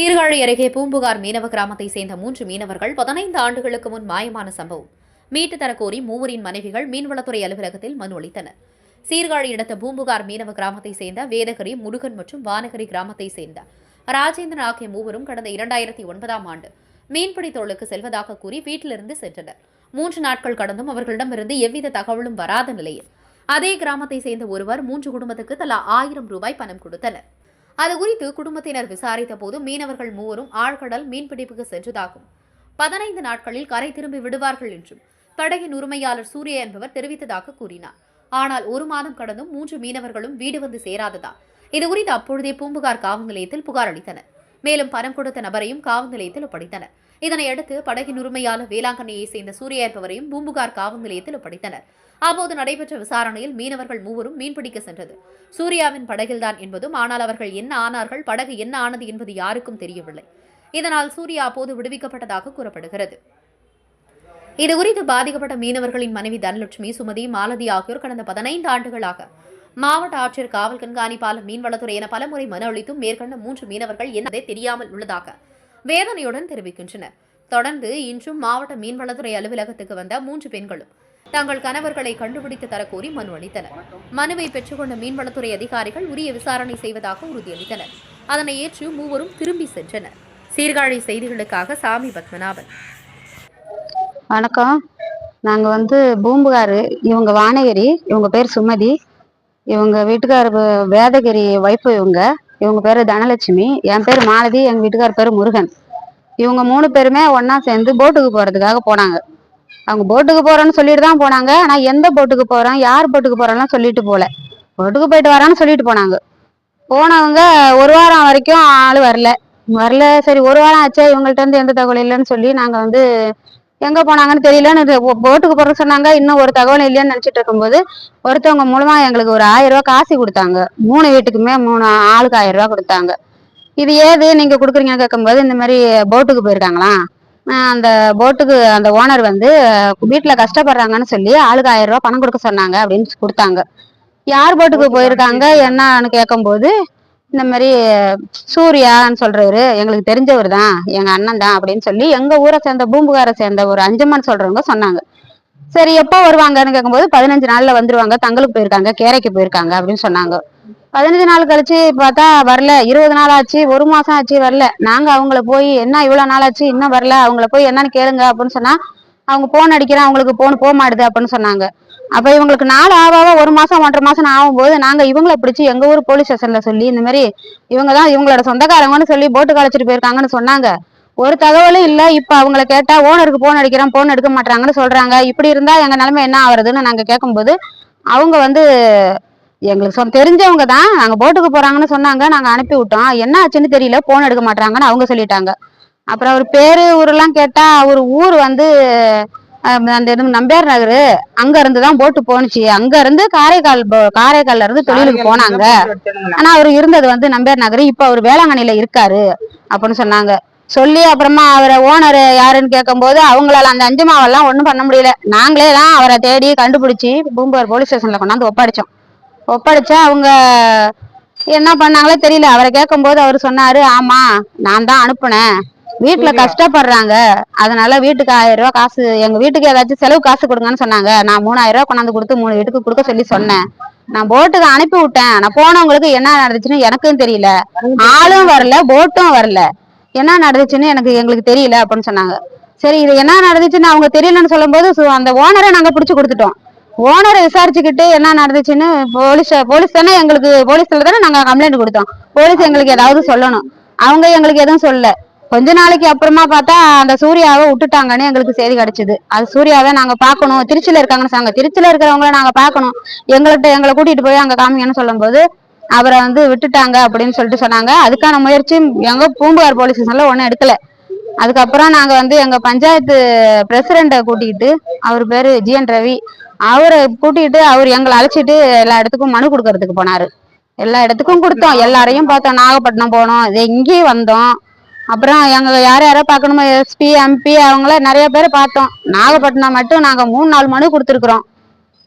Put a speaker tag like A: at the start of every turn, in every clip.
A: சீர்காழி அருகே பூம்புகார் மீனவ கிராமத்தை சேர்ந்த மூன்று மீனவர்கள் பதினைந்து ஆண்டுகளுக்கு முன் மாயமான சம்பவம். மீட்டு தரக்கோரி மூவரின் மனைவிகள் மீன்வளத்துறை அலுவலகத்தில் மனு அளித்தனர். சீர்காழி இடத்த பூம்புகார் மீனவ கிராமத்தை சேர்ந்த வேதகரி முருகன் மற்றும் வானகரி கிராமத்தை சேர்ந்த ராஜேந்திரன் ஆகிய மூவரும் கடந்த இரண்டாயிரத்தி ஒன்பதாம் ஆண்டு மீன்பிடி தொழிலுக்கு செல்வதாக கூறி வீட்டிலிருந்து சென்றனர். மூன்று நாட்கள் கடந்தும் அவர்களிடமிருந்து எவ்வித தகவலும் வராத நிலையில் அதே கிராமத்தை சேர்ந்த ஒருவர் மூன்று குடும்பத்துக்கு தலா ஆயிரம் ரூபாய் பணம் கொடுத்தனர். அது குறித்து குடும்பத்தினர் விசாரித்த போது மீனவர்கள் மூவரும் ஆழ்கடல் மீன்பிடிப்புக்கு சென்றதாகும். பதினைந்து நாட்களில் கரை திரும்பி விடுவார்கள் என்றும் படகின் உரிமையாளர் சூர்யா என்பவர் தெரிவித்ததாக கூறினார். ஆனால் ஒரு மாதம் கடந்தும் மூன்று மீனவர்களும் வீடு வந்து சேராததா? இதுகுறித்து அப்பொழுதே பூம்புகார் காவல் நிலையத்தில் புகார் அளித்தனர். மேலும் பணம் கொடுத்த நபரையும் காவல் நிலையத்தில் ஒப்படைத்தனர். இதனையடுத்து படகின் உரிமையாளர் வேளாங்கண்ணியை சேர்ந்த சூர்யா என்பவரையும் பூம்புகார் காவல் நிலையத்தில் ஒப்படைத்தனர். அப்போது நடைபெற்ற விசாரணையில் மீனவர்கள் மூவரும் மீன்பிடிக்க சென்றது. சூர்யாவின் படகில்தான் என்பதும் ஆனால் அவர்கள் என்ன ஆனார்கள் படகு என்ன ஆனது என்பது யாருக்கும் தெரியவில்லை. இதனால் சூர்யா அப்போது விடுவிக்கப்பட்டதாக கூறப்படுகிறது. இதுகுறித்து பாதிக்கப்பட்ட மீனவர்களின் மனைவி தனலட்சுமி சுமதி மாலதி ஆகியோர் கடந்த பதினைந்து ஆண்டுகளாக மாவட்ட ஆட்சியர் காவல் கண்காணிப்பாளர் மீன்வளத்துறை என பலமுறை மனு அளித்தும் மேற்கண்ட மூன்று மீனவர்கள் என்னதே தெரியாமல் உள்ளதாக வேதனையுடன் தெரிவிக்கின்றனர். தொடர்ந்து இன்றும் மாவட்ட மீன்வளத்துறை அலுவலகத்துக்கு வந்த மூன்று பெண்களும் தங்கள் கணவர்களை கண்டுபிடித்து தரக்கோரி மனு அளித்தனர். மனுவை பெற்றுக்கொண்ட மீன்வளத்துறை அதிகாரிகள் உரிய விசாரணை செய்வதாக உறுதியளித்தனர். அதனை ஏற்று மூவரும் திரும்பி சென்றனர். சீர்காழி செய்திகளுக்காக சாமி பத்மநாபன்.
B: வணக்கம். நாங்கள் வந்து பூம்புகாரு இவங்க வானகிரி இவங்க பேர் சுமதி. இவங்க வீட்டுக்கார வேதகிரி வைப்பு இவங்க. இவங்க பேர் தனலட்சுமி என் பேர் மாலதி எங்கள் வீட்டுக்கார பேர் முருகன். இவங்க மூணு பேருமே ஒன்றா சேர்ந்து போட்டுக்கு போகிறதுக்காக போனாங்க. அவங்க போட்டுக்கு போறோம்னு சொல்லிட்டு தான் போனாங்க. ஆனா எந்த போட்டுக்கு போறோம் யார் போட்டுக்கு போறோம்லாம் சொல்லிட்டு போல. போட்டுக்கு போயிட்டு வரான்னு சொல்லிட்டு போனாங்க. போனவங்க ஒரு வாரம் வரைக்கும் ஆள் வரல. வரல சரி ஒரு வாரம் ஆச்சே இவங்கள்ட்ட இருந்து எந்த தகவல் இல்லைன்னு சொல்லி நாங்க வந்து எங்க போனாங்கன்னு தெரியலன்னு போட்டுக்கு போற சொன்னாங்க. இன்னும் ஒரு தகவல் இல்லைன்னு நினைச்சிட்டு இருக்கும்போது ஒருத்தவங்க மூலமா எங்களுக்கு ஒரு ஆயிரம் ரூபாய் காசு கொடுத்தாங்க. மூணு வீட்டுக்குமே மூணு ஆளுக்கு ஆயிரம் ரூபாய் கொடுத்தாங்க. இது ஏது நீங்க கொடுக்குறீங்கன்னு கேட்கும்போது இந்த மாதிரி போட்டுக்கு போயிருக்காங்களாம் அந்த போட்டுக்கு அந்த ஓனர் வந்து வீட்டுல கஷ்டப்படுறாங்கன்னு சொல்லி ஆளுக்கு ஆயிரம் ரூபாய் பணம் கொடுக்க சொன்னாங்க அப்படின்னு கொடுத்தாங்க. யார் போட்டுக்கு போயிருக்காங்க என்னன்னு கேட்கும்போது இந்த மாதிரி சூர்யான்னு சொல்றவரு எங்களுக்கு தெரிஞ்சவர் தான் எங்க அண்ணன் தான் அப்படின்னு சொல்லி எங்க ஊரை சேர்ந்த பூம்புகாரை சேர்ந்த ஒரு அஞ்சம்மன் சொல்றவங்க சொன்னாங்க. சரி எப்போ வருவாங்கன்னு கேட்கும்போது பதினஞ்சு நாள்ல வந்துருவாங்க தங்களுக்கு போயிருக்காங்க கேரைக்கு போயிருக்காங்க அப்படின்னு சொன்னாங்க. பதினஞ்சு நாள் கழிச்சு பார்த்தா வரல. இருபது நாள் ஆச்சு ஒரு மாசம் ஆச்சு வரல. நாங்க அவங்கள போய் என்ன இவ்வளவு நாள் ஆச்சு? இன்னும் வரல. அவங்கள போய் என்னன்னு கேளுங்க. அப்படின்னு சொன்னா அவங்க போன் அடிக்கிறேன் அவங்களுக்கு போன் போக மாட்டுது அப்படின்னு சொன்னாங்க. அப்ப இவங்களுக்கு நாள் ஆவாவ ஒரு மாசம் ஒன்றரை மாசம் ஆகும்போது நாங்க இவங்கள பிடிச்சி எங்க ஊர் போலீஸ் ஸ்டேஷன்ல சொல்லி இந்த மாதிரி இவங்க தான் இவங்களோட சொந்தக்காரங்கன்னு சொல்லி போட்டு கலைச்சிட்டு போயிருக்காங்கன்னு சொன்னாங்க. ஒரு தகவலும் இல்ல. இப்ப அவங்கள கேட்டா ஓனருக்கு போன் அடிக்கிறேன் போன் எடுக்க மாட்டாங்கன்னு சொல்றாங்க. இப்படி இருந்தா எங்க நிலைமை என்ன ஆகுறதுன்னு நாங்க கேட்கும்போது அவங்க வந்து எங்களுக்கு சொந்த தெரிஞ்சவங்க தான் நாங்க போட்டுக்கு போறாங்கன்னு சொன்னாங்க. நாங்க அனுப்பி விட்டோம். என்ன ஆச்சுன்னு தெரியல. போன் எடுக்க மாட்டாங்கன்னு அவங்க சொல்லிட்டாங்க. அப்புறம் அவர் பேரு ஊரெல்லாம் கேட்டா அவர் ஊர் வந்து அந்த நம்பியார் நகர். அங்க இருந்து தான் போட்டு போனுச்சு அங்க இருந்து காரைக்கால் போ- காரைக்கால்ல இருந்து தொழிலுக்கு போனாங்க. ஆனா அவர் இருந்தது வந்து நம்பியார் நகர். இப்ப அவர் வேளாங்கண்ணில இருக்காரு அப்படின்னு சொன்னாங்க. சொல்லி அப்புறமா அவரை ஓனர் யாருன்னு கேட்கும்போது அவங்களால அந்த அஞ்சு மாவெல்லாம் ஒண்ணும் பண்ண முடியல. நாங்களே தான் அவரை தேடி கண்டுபிடிச்சி பூம்புகார் போலீஸ் ஸ்டேஷன்ல கொண்டாந்து ஒப்படைச்சோம். ஒப்படைச்சா அவங்க என்ன பண்ணாங்களோ தெரியல. அவரை கேட்கும்போது அவர் சொன்னாரு ஆமா நான் தான் அனுப்புனேன். வீட்டுல கஷ்டப்படுறாங்க. அதனால வீட்டுக்கு ஆயிரம் ரூபாய் காசு எங்க வீட்டுக்கு ஏதாச்சும் செலவு காசு கொடுங்கன்னு சொன்னாங்க. நான் மூணாயிரம் ரூபாய் கொண்டாந்து கொடுத்து மூணு வீட்டுக்கு கொடுக்க சொல்லி சொன்னேன். நான் போட்டுக்கு அனுப்பி விட்டேன். நான் போனவங்களுக்கு என்ன நடந்துச்சுன்னு எனக்கும் தெரியல. ஆளும் வரல போட்டும் வரல. என்ன நடந்துச்சுன்னு எனக்கு எங்களுக்கு தெரியல அப்படின்னு சொன்னாங்க. சரி இது என்ன நடந்துச்சுன்னு அவங்க தெரியலன்னு சொல்லும்போது சு- அந்த ஓனரை நாங்க பிடிச்சு கொடுத்துட்டோம். ஓனரை விசாரிச்சுக்கிட்டு என்ன நடந்துச்சுன்னு போலீஸ் போலீஸ் தானே எங்களுக்கு போலீஸ்ல தானே நாங்க கம்ப்ளைண்ட் கொடுத்தோம். போலீஸ் எங்களுக்கு ஏதாவது சொல்லணும். அவங்க எங்களுக்கு எதுவும் சொல்லல. கொஞ்ச நாளைக்கு அப்புறமா பார்த்தா அந்த சூர்யாவை விட்டுட்டாங்கன்னு எங்களுக்கு செய்தி கிடைச்சது. அது சூர்யாவை நாங்க பார்க்கணும். திருச்சியில இருக்காங்கன்னு சொன்னாங்க திருச்சியில இருக்கிறவங்கள நாங்க பார்க்கணும். எங்கள்கிட்ட எங்களை கூட்டிட்டு போய் அங்க காமிங்கன்னு சொல்லும்போது அவரை வந்து விட்டுட்டாங்க அப்படின்னு சொல்லிட்டு சொன்னாங்க. அதுக்கான முயற்சி எங்க பூம்புகார் போலீஸ் ஸ்டேஷன்ல ஒன்றும் எடுக்கல. அதுக்கப்புறம் நாங்க வந்து எங்க பஞ்சாயத்து பிரசிடண்ட கூட்டிக்கிட்டு அவர் பேரு ஜிஎன் ரவி அவரை கூட்டிட்டு அவர் எங்களை அழைச்சிட்டு எல்லா இடத்துக்கும் மனு கொடுக்கறதுக்கு போனாரு. எல்லா இடத்துக்கும் கொடுத்தோம். எல்லாரையும் பார்த்தோம். நாகப்பட்டினம் போனோம். இது இங்கேயும் வந்தோம். அப்புறம் எங்க யார் யாரோ பார்க்கணுமோ எஸ்பி எம்பி அவங்கள நிறைய பேர் பார்த்தோம். நாகப்பட்டினம் மட்டும் நாங்க மூணு நாலு மனு கொடுத்துருக்குறோம்.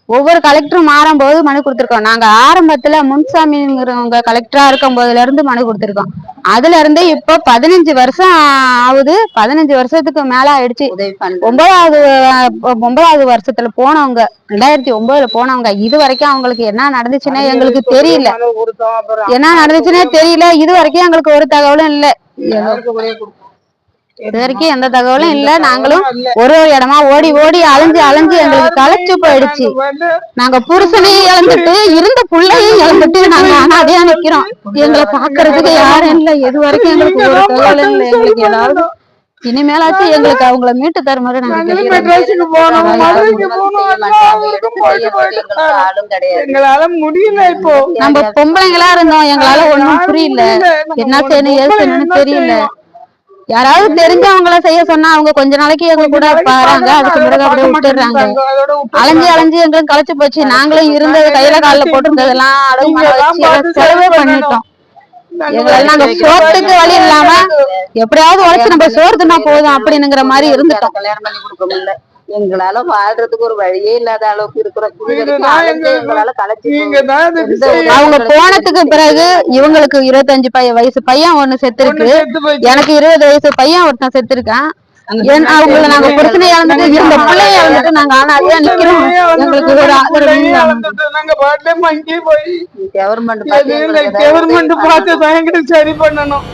B: ஒவ்வொரு கலெக்டரும் மாறும்போது மனு கொடுத்திருக்கோம். நாங்க ஆரம்பத்துல முன்சாமிங்கிறவங்க கலெக்டரா இருக்கும் போதுல இருந்து மனு கொடுத்திருக்கோம். அதுல இருந்து இப்போ பதினஞ்சு வருஷம் ஆகுது. பதினஞ்சு வருஷத்துக்கு மேல ஆயிடுச்சு. ஒன்பதாவது ஒன்பதாவது வருஷத்துல போனவங்க ரெண்டாயிரத்தி ஒன்பதுல போனவங்க இது வரைக்கும் அவங்களுக்கு என்ன நடந்துச்சுன்னா எங்களுக்கு தெரியல. என்ன நடந்துச்சுன்னே தெரியல. இது வரைக்கும் எங்களுக்கு ஒரு தகவலும் இல்ல. இது வரைக்கும் எந்த தகவலும் இல்ல. நாங்களும் ஒரு ஒரு இடமா ஓடி ஓடி அலைஞ்சு அலைஞ்சு எங்களுக்கு களைச்சு போயிடுச்சு. நாங்க புருஷனையும் இழந்துட்டு இருந்த புள்ளையும் இழந்துட்டு நாங்க அனாதையா நிக்கிறோம். எங்களை பாக்குறதுக்கு யாரும் இல்ல. இது வரைக்கும் எங்களுக்கு ஒரு தகவலும் இல்ல. எங்களுக்கு ஏதாவது இனிமேலாச்சும் எங்களுக்கு அவங்கள மீட்டு தருமாறு.
C: எங்களால முடியல இப்போ.
B: நம்ம பொம்பளைங்களா இருந்தோம். எங்களால ஒண்ணும் புரியல. என்ன செய்யணும்? ஏது செய்யணும்னு தெரியல? யாராவது தெரிஞ்சவங்கள செய்ய சொன்னா அவங்க கொஞ்ச நாளைக்கு எங்க கூட பாருங்க அதுக்கு பிறகு அப்படியே விட்டுடுறாங்க. அலைஞ்சு அலைஞ்சு எங்களுக்கு களைச்சு போச்சு. நாங்களும் இருந்தது கையில கால்ல போட்டிருந்ததெல்லாம் எல்லாம் செலவே பண்ணிட்டோம். எங்களால நாங்க சோத்துக்கு வழி இல்லாம எப்படியாவது உழைச்சு நம்ம சோறு தின்னா போதும் அப்படின்னுங்கிற மாதிரி இருந்துட்டோம்.
D: கல்யாணம் பண்ணி கொடுக்க முடியல. எங்களால வாழ்றதுக்கு ஒரு வழியே இல்லாத அளவுக்கு இருக்கிற.
B: அவங்க போனதுக்கு பிறகு இவங்களுக்கு இருபத்தஞ்சு பைய வயசு பையன் ஒண்ணு செத்துருக்கு.
C: செத்து.
B: எனக்கு இருபது வயசு பையன் ஒருத்தன் செத்துருக்கான். அவங்கள நாங்க பிரச்சனை இழந்துட்டு இருந்த பிள்ளைய இழந்துட்டு நாங்க நிக்கிறோம். எங்களுக்கு ஒரு ஆதரவு
C: மங்கி போய்
D: கவர்மெண்ட்
C: கவர்மெண்ட் பார்த்து தான் எங்களுக்கு சரி பண்ணணும்.